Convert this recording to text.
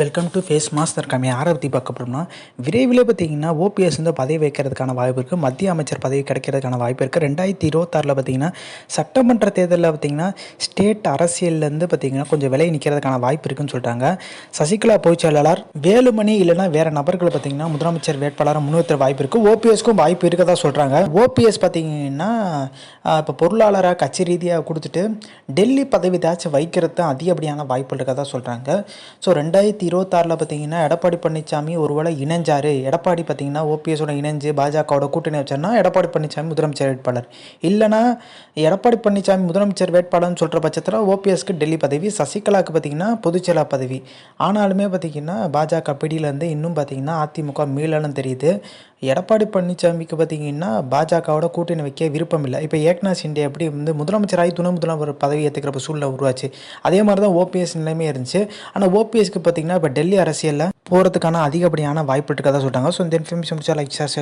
Welcome to face master கம்மி யாரை பற்றி பார்க்க போகிறோம்னா விரைவில் பார்த்தீங்கன்னா ஓபிஎஸ் வந்து பதவி வைக்கிறதுக்கான வாய்ப்பு இருக்குது மத்திய அமைச்சர் பதவி கிடைக்கிறதுக்கான வாய்ப்பு இருக்குது ரெண்டாயிரத்தி இருபத்தாறில் பார்த்தீங்கன்னா சட்டமன்ற தேர்தலில் பார்த்தீங்கன்னா ஸ்டேட் அரசியல்லேருந்து பார்த்திங்கன்னா கொஞ்சம் விலை நிற்கிறதுக்கான வாய்ப்பு இருக்குன்னு சொல்லிட்டாங்க சசிகலா பொதுச் செயலாளர் வேலுமணி இல்லைனா வேறு நபர்கள் பார்த்தீங்கன்னா முதலமைச்சர் வேட்பாளராக முன்னிறுத்துற வாய்ப்பு இருக்குது ஓபிஎஸ்க்கும் வாய்ப்பு இருக்கதா சொல்கிறாங்க ஓபிஎஸ் பார்த்தீங்கன்னா இப்போ பொருளாளராக கட்சி ரீதியாக கொடுத்துட்டு டெல்லி பதவி ஏதாச்சும் வைக்கிறது தான் அதிகப்படியான வாய்ப்பு இருக்கதா சொல்கிறாங்க ஸோ ரெண்டாயிரத்தி இருபத்தாறில் பார்த்தீங்கன்னா எடப்பாடி பழனிசாமி ஒருவேளை இணைஞ்சார். எடப்பாடி பார்த்தீங்கன்னா ஓபிஎஸோட இணைஞ்சு பாஜகவோட கூட்டணி வச்சார்னா எடப்பாடி பழனிசாமி முதலமைச்சர் வேட்பாளர். இல்லைனா எடப்பாடி பழனிசாமி முதலமைச்சர் வேட்பாளர்னு சொல்கிற பட்சத்தில் ஓபிஎஸ்க்கு டெல்லி பதவி சசிகலாவுக்கு பார்த்தீங்கன்னா பொதுச்செயலா பதவி. ஆனாலுமே பார்த்தீங்கன்னா பாஜக பிடியிலேருந்து இன்னும் பார்த்தீங்கன்னா அதிமுக மீளன்னு தெரியுது. எடப்பாடி பழனிசாமிக்கு பார்த்தீங்கன்னா பாஜகவோட கூட்டணி வைக்க விருப்பம் இல்லை இப்போ ஏக்நாத் சிண்டே அப்படி வந்து முதலமைச்சராகி துணை முதலமைச்சர் பதவி ஏற்றுக்கிறப்ப சூழ்நிலை உருவாச்சு. அதே மாதிரி தான் ஓபிஎஸ் நிலைமை இருந்துச்சு. ஆனால் ஓபிஎஸ்க்கு பார்த்தீங்கன்னா இப்போ டெல்லி அரசியலில் போகிறதுக்கான அதிகப்படியான வாய்ப்பு இருக்கதா சொல்லிட்டாங்க. ஸோ இந்த இன்ஃபர்மேஷன் லைக் சார்